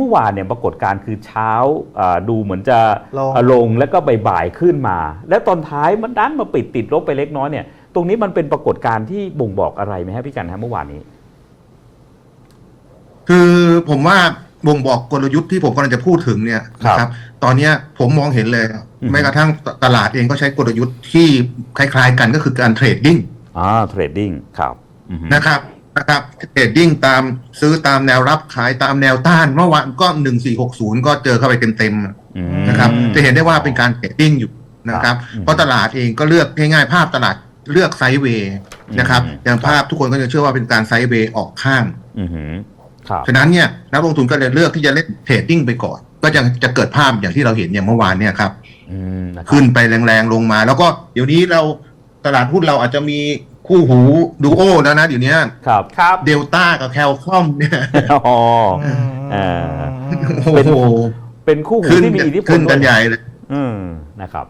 เมื่อวานเนี่ยปรากฏการณ์คือเช้าอ่าดูเหมือนจะลงอ่าลงแล้วก็บ่ายๆขึ้นมา และตอนท้ายมันดันมาปิดติดลบไปเล็กน้อยเนี่ยตรงนี้มันเป็นปรากฏการณ์ที่บ่งบอกอะไรไหมฮะพี่กันฮะเมื่อวานนี้ คือผมว่าบ่งบอกกลยุทธ์ที่ผมกำลังจะพูดถึงเนี่ยครับนะครับ ตอนเนี้ยผมมองเห็นเลยอืมแม้กระทั่งตลาดเองก็ใช้กลยุทธ์ที่คล้าย ๆ กันก็คือการเทรดดิ้งอ่าเทรดดิ้งครับอือฮึนะครับ นะครับเทรดดิ้งตามซื้อตามแนวรับขายตามแนวต้าน เมื่อวานก็หนึ่งสี่หกศูนย์ก็เจอเข้าไปเต็มๆอืมนะครับจะเห็นได้ว่าเป็นการเทรดดิ้งอยู่นะครับครับ เพราะตลาดเองก็เลือกง่ายๆภาพตลาดเลือกไซด์เวย์นะครับอืมอย่างภาพทุกคนก็จะเชื่อว่าเป็นการไซด์เวย์ออกข้างอือฮึครับฉะนั้นเนี่ยนักลงทุนก็เลยเลือกที่จะเล่นเทรดดิ้งไปก่อน ก็จะจะเกิดภาพอย่างที่เราเห็นอย่างเมื่อวานเนี่ยครับอืมนะครับขึ้นไปแรงๆลงมา แล้วก็เดี๋ยวนี้เราตลาดหุ้นเราอาจจะมี คู่หูดูโอแล้วนะเดี๋ยวนี้ครับครับเดลต้ากับแคลคอมเนี่ยอ๋ออืมเอ่อโอ้เป็นโหเป็นคู่หูขึ้นที่มีอิทธิพลขึ้นกันด้วยใหญ่เลยอืมนะครับ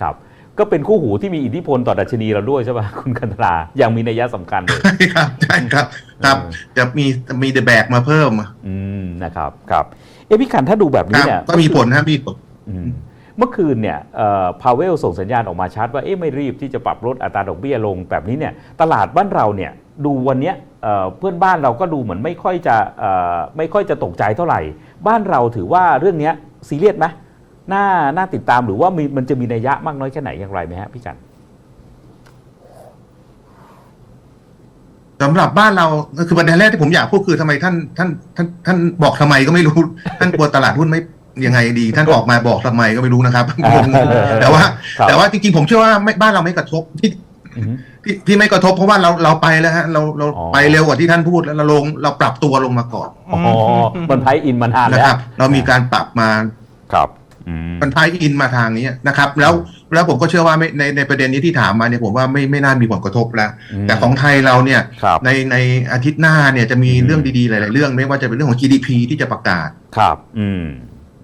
ครับ ก็เป็นคู่หูที่มีอิทธิพลต่อดัชนีเราด้วยใช่ป่ะคุณกันตราอย่างมีนัยสำคัญเลยใช่ครับใช่ครับ ครับเออจะมีมีเดแบกมาเพิ่ม อืมนะครับ ครับ เอะพี่ขันถ้าดูแบบคนี้รับเนี่ยก็มีผลนะมีผลอืม เมื่อคืนเนี่ยพาวเวลส่งสัญญาณออกมาชัดว่าเอ๊ะไม่รีบที่จะปรับลดอัตราดอกเบี้ยลงแบบนี้เนี่ยตลาดบ้านเราเนี่ยดูวันนี้เเพื่อนบ้านเราก็ดูเหมือนไม่ค่อยจะไม่ค่อยจะตกใจเท่าไหร่ บ้านเราถือว่าเรื่องนี้ซีเรียสไหมน่าน่าติดตามหรือว่ามันจะมีนัยยะมากน้อยแค่ไหนอย่างไรไหมฮะพี่กันสำหรับบ้านเราคือประเด็นแรกที่ผมอยากพูดคือทำไมท่านท่านท่านท่านบอกทำไมก็ไม่รู้ ท่านกลัวตลาดหุ้นไม่ ยังไงดีท่านออกมาบอกทำไมก็ไม่รู้นะครับแต่ว่าครับแต่ว่าจริงๆผมเชื่อว่าไม่บ้านเราไม่กระทบที่อืมที่ที่ไม่กระทบเพราะว่าเราเราไปแล้วฮะเราเราอ๋อไปเร็วกว่าที่ท่านพูดแล้วเราลงเราปรับตัวลงมาก่อนอ๋อมันไพอินมานานนะแล้ควรับ เรามีการปรับมาครับอืมมันพายอินมาทางนี้นะครับ แล้วแล้วผมก็เชื่อว่าไม่ในในประเด็นนี้ที่ถามมาเนี่ยผมว่าไม่ไม่น่ามีผลกระทบแล้วอืมแต่ของไทยเราเนี่ยครับในในอาทิตย์หน้าเนี่ยจะมีอืมเรื่องดีๆหลาย ๆ เรื่อง ไม่ว่าจะเป็นเรื่องของ GDP ที่จะประกาศครับ อืม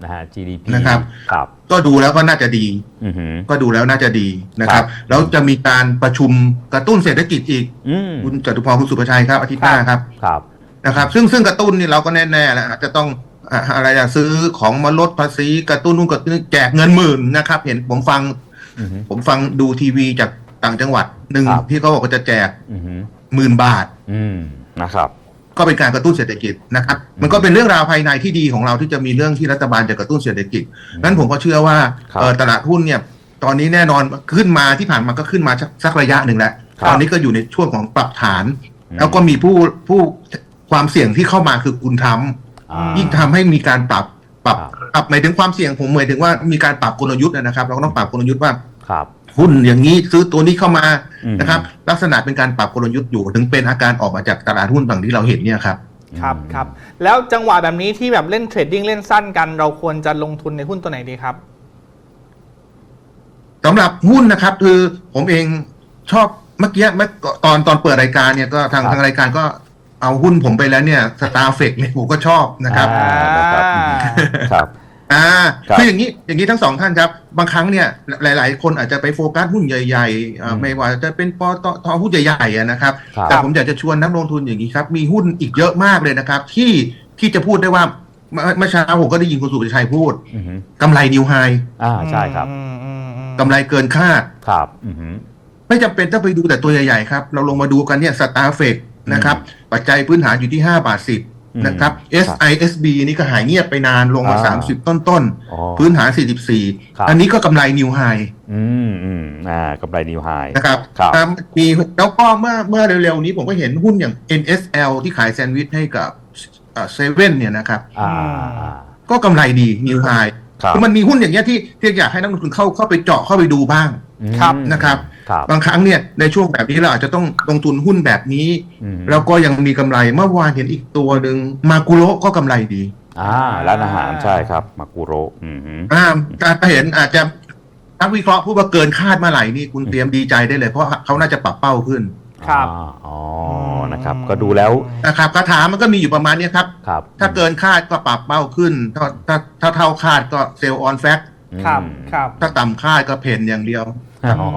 นะฮะ GDP นะครับครับ ก็ดูแล้วก็น่าจะดีอือหือก็ดูแล้วน่าจะดีนะคครัรับบแล้วจะมีการประชุมกระตุ้นเศรษฐกิจอีกอืมคุณจตุพรคุณสุประชัยครับอาทิตย์หน้าครับครับนะครับ ซึ่งซึ่งกระตุ้นนี่เราก็แน่ๆแล้วอาจจะต้องอะอะไรอะซื้อของมาลดภาษีกระตุ้นนู่นกระตุ้นนี่แจกเงินหมื่นนะครับ เห็นผมฟังอือหือผมฟังดูทีวีจากต่างจังหวัดหนึ่งครับที่เขาบอกว่าจะแจกอือหือหมื่นบาทอืมนะครับ ก็เป็นการกระตุ้นเศรษฐกิจนะครับ มันก็เป็นเรื่องราวภายในที่ดีของเราที่จะมีเรื่องที่รัฐบาลจะกระตุ้นเศรษฐกิจนั้นผมก็เชื่อว่าครับเอ่อตลาดหุ้นเนี่ยตอนนี้แน่นอนขึ้นมาที่ผ่านมาก็ขึ้นมาสักสักระยะหนึ่งแล้วครับตอนนี้ก็อยู่ในช่วงของปรับฐานอืมแล้วก็มีผู้ผู้ความเสี่ยงที่เข้ามาคือคุณทรัมป์อ่ายิ่งทำให้มีการปรับปรับครับปรับหมายถึงความเสี่ยงผมหมายถึงว่ามีการปรับกลยุทธ์นะครับ เราก็ต้องปรับกลยุทธ์ว่าครับ หุ้นอย่างนี้ซื้อตัวนี้เข้ามาอืมนะครับ ลักษณะเป็นการปรับกลยุทธ์อยู่ถึงเป็นอาการออกมาจากตลาดหุ้นต่างที่เราเห็นเนี่ยครับครับครับแล้วจังหวะแบบนี้ที่แบบเล่นเทรดดิ้งเล่นสั้นกัน เราควรจะลงทุนในหุ้นตัวไหนดีครับสำหรับหุ้นนะครับ คือผมเองชอบเมื่อกี้เมื่อตอนตอนเปิดรายการเนี่ยก็ทางครับทางรายการก็เอาหุ้นผมไปแล้วเนี่ยสตาร์เฟกเนี่ยผมก็ชอบนะครับอ่านะครับ อืมครับอ่าครับคืออย่างนี้อย่างนี้ทั้งสองท่านครับ บางครั้งเนี่ยหลาย ๆ คนอาจจะไปโฟกัสหุ้นใหญ่ๆอ่าอืมไม่ว่าจะเป็นปตทหุ้นใหญ่ๆอะนะครับ ครับ แต่ผมอยากจะชวนนักลงทุนอย่างนี้ครับ มีหุ้นอีกเยอะมากเลยนะครับ ที่ที่จะพูดได้ว่าเมื่อเมื่อเช้าผมก็ได้ยินคุณสุประชัยพูดอือหือกำไรนิวไฮอ่าใช่ครับอืมอืมอืมกำไรเกินคาด ครับอือหือ ไม่จำเป็นต้องไปดูแต่ตัวใหญ่ ๆ ครับ เราลงมาดูกันเนี่ยสตาร์เฟกนะครับ ปัจจัยพื้นฐานอยู่ที่ 5 บาทอืม10 นะครับครับ SISB นี่ก็หายเงียบไปนานลงมาอ่า30 ต้นอ๋อๆพื้นฐานครับ44 อันนี้ก็กำไรนิวไฮอืมอืมอ่ากำไรนิวไฮนะครับครับอ่ามีแล้วก็เมื่อเมื่อเร็วๆนี้ผมก็เห็นหุ้นอย่าง NSL ที่ขายแซนด์วิชให้กับเซเว่นเนี่ยนะครับอ่าอ่าก็กำไรดีนิวไฮครับคือมันมีหุ้นอย่างเงี้ยที่ที่อยากให้นักลงทุนเข้าเข้าไปเจาะเข้าไปดูบ้างอืมครับนะครับครั บบางครั้งเนี่ยในช่วงแบบนี้เราอาจจะต้องลงทุนหุ้นแบบนี้อืมแล้วก็ยังมีกำไรเมื่อวานเห็นอีกตัวหนึ่งมากุโระก็กำไรดีอ่าร้านอาหารใช่ครับมากุโระอืมหืออ่าการเห็นอาจจะนักวิเคราะห์พูดว่าเกินคาดเมื่อไหร่นี่คุณเตรียมดีใจได้เลย เพราะเขาน่าจะปรับเป้าขึ้นครับอ่าอ๋อนะครับ ก็ดูแล้วนะครับคาถามันก็มีอยู่ประมาณเนี้ยครับครับ ถ้าเกินคาดก็ปรับเป้าขึ้น ถ้าถ้าถ้าเท่าคาดก็เซลล์ออนแฟกครับอืมครับถ้าต่ำคาดก็เพนอย่างเดียว อ๋อ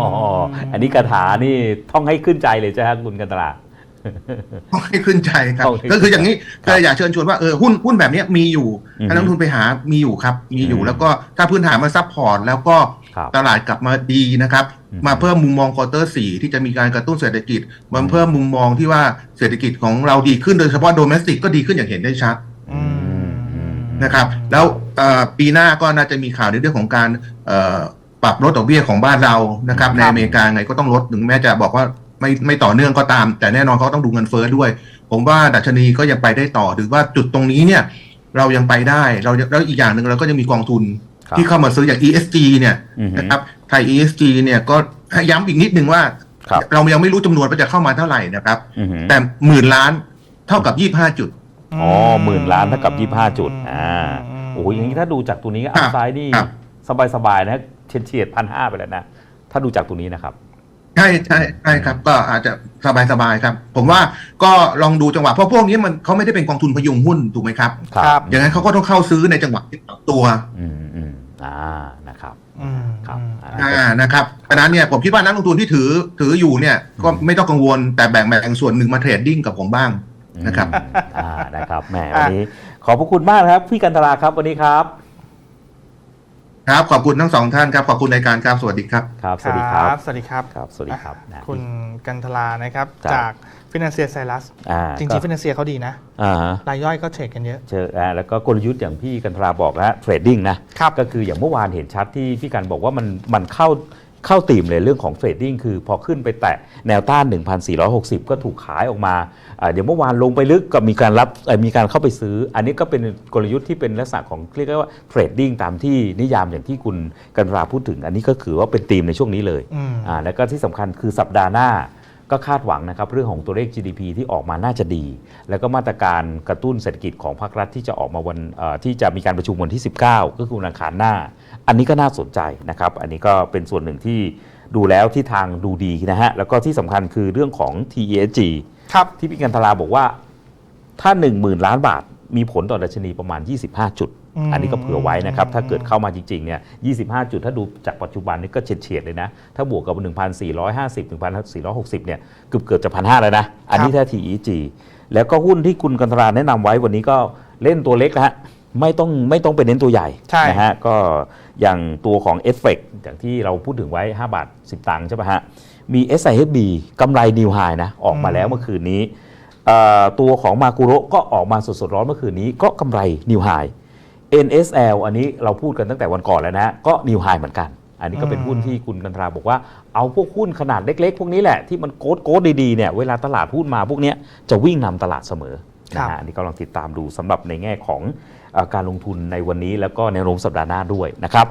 อันนี้คาถานี่ท่องให้ขึ้นใจเลยใช่ไหมคุณกันตลาต้องให้ขึ้นใจครับต้องให้ขึ้นใจก็คืออย่างนี้ครับก็อยากเชิญชวนว่าเออหุ้นหุ้นแบบเนี้ยมีอยู่อือฮึถ้านักลงทุนไปหามีอยู่ครับ มีอยู่อืมแล้วก็ถ้าพื้นฐานมาซัพพอร์ตแล้วก็ครับตลาดกลับมาดีนะครับอืมมาเพิ่มมุมมองควอเตอร์สี่ที่จะมีการกระตุ้นเศรษฐกิจมาเพิ่มมุมมองที่ว่าเศรษฐกิจของเราดีขึ้นโดยเฉพาะโดเมสติกก็ดีขึ้นอย่างเห็นได้ชัดอืมนะครับ แล้วเอ่อปีหน้าก็น่าจะมีข่าวในเรื่องของการเอ่อ ปรับลดดอกเบี้ยของบ้านเรานะครับในอเมริกาไงก็ต้องลดถึงแม้จะบอกว่าไม่ไม่ต่อเนื่องก็ตาม แต่แน่นอนเขาต้องดูเงินเฟ้อด้วย ผมว่าดัชนีก็ยังไปได้ต่อหรือว่าจุดตรงนี้เนี่ย เรายังไปได้เราแล้วอีกอย่างหนึ่งเราก็ยังมีกองทุนครับที่เข้ามาซื้ออย่าง ESG เนี่ยอือฮึนะครับไทย ESG เนี่ยก็ให้ย้ำอีกนิดนึงว่าครับเรายังไม่รู้จำนวนว่าจะเข้ามาเท่าไหร่นะครับอือหือแต่หมื่นล้านเท่ากับ25จุดอ๋อหมื่นล้านเท่ากับ25จุดอ่าโอ้โหอย่างนี้ถ้าดูจากตัวนี้ครัอับพไซด์นี่ครับสบายๆนะ เฉียดเฉียดพันห้าไปแล้วนะ ถ้าดูจากตัวนี้นะครับ ใช่ใช่ใช่ครับ ก็อาจจะสบายสบายๆครับ ผมว่าก็ลองดูจังหวะเพราะพวกนี้มันเขาไม่ได้เป็นกองทุนพยุงหุ้นถูกไหมครับครับอย่างนั้นเขาก็ต้องเข้าซื้อในจังหวะที่ปรับตัว อืมอืมอ่านะครับอืมครับอ่าอ่านะครับเพราะฉะนั้นเนี่ยผมคิดว่านักลงทุนที่ถือถืออยู่เนี่ยก็ไม่ต้องกังวลแต่แบ่งแบ่งส่วนหนึ่งมาเทรดดิ้งกับผมบ้างนะครับอืมอ่านะครับแหมวันนี้ขอบพระคุณมากนะครับพี่กันตลาครับวันนี้ครับ ครับ ขอบคุณทั้งสองท่านครับ ขอบคุณรายการครับ สวัสดีครับ ครับ สวัสดีครับ สวัสดีครับ ครับ สวัสดีครับอะนะคุณกันทลานะครับครับจากฟินแลนเซียไซรัสอ่าจริงๆฟินแลนเซียเขาดีนะอ่าฮะรายย่อยก็เทรดกันเยอะเจออ่าแล้วก็กลยุทธ์อย่างพี่กันตราบอกนะเทรดดิ้งนะครับก็คืออย่างเมื่อวานเห็นชัดที่พี่กันบอกว่ามันมันเข้า เข้าตีมเลยเรื่องของเทรดดิ้งคือพอขึ้นไปแตะแนวต้าน 1,460 ก็ถูกขายออกมาอ่าเดี๋ยวเมื่อวานลงไปลึกก็มีการรับเอ่อมีการเข้าไปซื้อ อันนี้ก็เป็นกลยุทธ์ที่เป็นลักษณะของเรียกว่าเทรดดิ้งตามที่นิยามอย่างที่คุณกันตราพูดถึง อันนี้ก็คือว่าเป็นธีมในช่วงนี้เลยอืมอ่าแล้วก็ที่สำคัญคือสัปดาห์หน้า ก็คาดหวังนะครับเรื่องของตัวเลข GDP ที่ออกมาน่าจะดี แล้วก็มาตรการกระตุ้นเศรษฐกิจของภาครัฐที่จะออกมาวันเอ่อที่จะมีการประชุมวันที่ 19 ก็คือวันอังคารหน้า อันนี้ก็น่าสนใจนะครับ อันนี้ก็เป็นส่วนหนึ่งที่ดูแล้วที่ทางดูดีนะฮะ แล้วก็ที่สำคัญคือเรื่องของ TESG ครับที่พี่กันทราบอกว่าถ้า 1 0,000 ล้านบาท มีผลต่อดัชนีประมาณ 25 จุด อืมอันนี้ก็เผื่อไว้นะครับ ถ้าเกิดเข้ามาจริงๆเนี่ย25 จุดถ้าดูจากปัจจุบันนี่ก็เฉียดๆเลยนะ ถ้าบวกกับ 1,450 1,460 เนี่ยเกือบเกือบๆจะพันห้าแล้วนะ อันนี้ถ้า TEG แล้วก็หุ้นที่คุณกันทราแนะนำไว้วันนี้ก็เล่นตัวเล็กนะฮะไม่ต้องไม่ต้องไปเน้นตัวใหญ่ใช่นะฮะก็อย่างตัวของ e f f e c t อย่างที่เราพูดถึงไว้ 5 บาท 10 ตังค์ใช่ไหมฮะมี SIHB กำไรนิวไฮนะออกมาแล้วเมื่อคืนนี้เอ่อตัวของมากุโระก็ออกมาสดๆร้อนเมื่อคืนนี้ก็กำไรนิวไฮ NSL อันนี้เราพูดกันตั้งแต่วันก่อนแล้วนะ ก็นิวไฮเหมือนกัน อันนี้ก็เป็นอืมหุ้นที่คุณกันตราบอกว่าเอาพวกหุ้นขนาดเล็ก ๆ พวกนี้แหละที่มันโกดโกดดีๆเนี่ยเวลาตลาดหุ้นมาพวกเนี้ยจะวิ่งนำตลาดเสมอนะฮะอันนี้ก็ลองติดตามดูสำหรับในแง่ของเออการลงทุนในวันนี้แล้วก็แนวโน้มสัปดาห์หน้าด้วยนะครับ